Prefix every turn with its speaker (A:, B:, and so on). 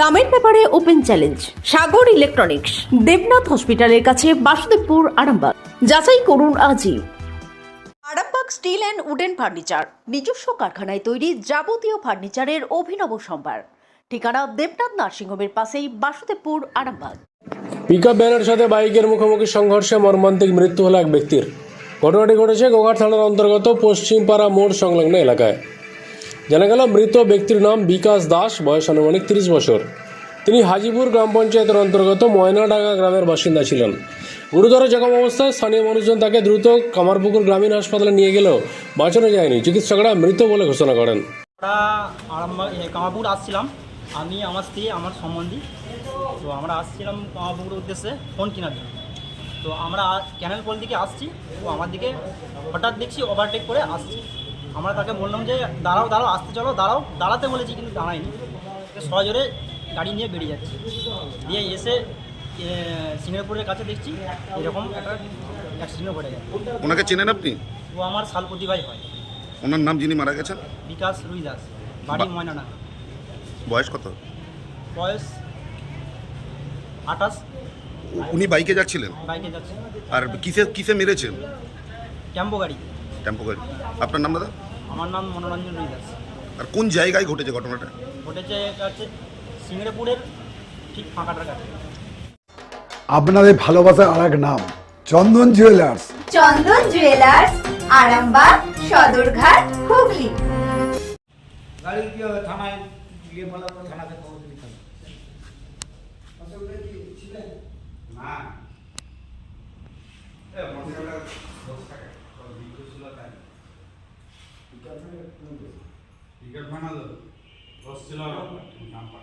A: দামের ব্যাপারে open challenge, Sagar electronics, Debnath হসপিটালের কাছে বাসুদেবপুর, আরামবাগ। যাচাই করুন আজই। Arambagh steel and wooden furniture, নিজস্ব কারখানায় তৈরি যাবতীয় ফার্নিচারের অভিনব সম্ভার। ঠিকানা দেবনাথ নার্সিংহোমের পাশেই বাসুদেবপুর, আরামবাগ।
B: পিকআপ ভ্যানের সাথে বাইকের মুখোমুখি সংঘর্ষে মর্মান্তিক মৃত্যু হলো এক ব্যক্তির। ঘটনাটি ঘটেছে গোঘাট থানার অন্তর্গত পশ্চিমপাড়া মোড় সংলগ্ন এলাকায়। জানা গেল, মৃত ব্যক্তির নাম বিকাশ দাস, বয়স আনুমানিক তিরিশ বছর। তিনি হাজিপুর গ্রাম পঞ্চায়েতের অন্তর্গত ময়নাডাঙ্গা গ্রামের বাসিন্দা ছিলেন। গুরুতর জখম অবস্থায় স্থানীয় মানুষজন তাকে দ্রুত কামারপুকুর গ্রামীণ হাসপাতালে নিয়ে গেলেও বাঁচানো যায়নি। চিকিৎসকরা মৃত বলে ঘোষণা করেন।
C: আরামবাগ আসছিলাম। আমি, আমার স্ত্রী, আমার সম্বন্ধী। তো আমরা আসছিলাম কামারপুকুর উদ্দেশ্যে ফোন কেনার জন্য। তো আমরা ক্যানেল পোল দিকে আসছি। তো আমার দিকে হঠাৎ দেখছি ওভারটেক করে আসছি। আমরা তাকে বললাম যে দাঁড়াও দাঁড়াও আসতে চলো দাঁড়াও দাঁড়াতে বলেছি কিন্তু দাঁড়ায়নি। সজোরে গাড়ি নিয়ে বেরিয়ে যাচ্ছে। দিয়ে এসে সিঙ্গাপুরের কাছে দেখছি এরকম একটা অ্যাক্সিডেন্ট ঘটে গেছে।
D: ওনাকে চেনেন আপনি?
C: ও আমার শালপতি ভাই হয়।
D: ওনার নাম যিনি মারা গেছেন?
C: বিকাশ রুই দাস বাড়ি ময়নানা।
D: বয়স কত?
C: বয়স আঠাশ।
D: উনি বাইকে যাচ্ছিলেন?
C: বাইকে যাচ্ছে
D: আর কিসে কিসে মেরেছেন?
C: ক্যাম্পো গাড়ি।
D: টেম্পো গাড়ি। আপনার নাম দাদা?
C: আমার নাম মনোরঞ্জন রুই দাস।
D: আর কোন জায়গায় ঘটেছে ঘটনাটা?
C: ঘটেছে হচ্ছে সিংড়েপুরের ঠিক ফাঁকাটার কাছে।
E: আপনাদের ভালোবাসার আর এক নাম চন্দন জুয়েলার্স
F: চন্দন জুয়েলার্স আরামবাগ সদরঘাট হুগলি।
G: গাড়ি গিয়ে থানায় গিয়ে বলা থানাতে टिकट बना दो बस चला रहा हूँ यहाँ पर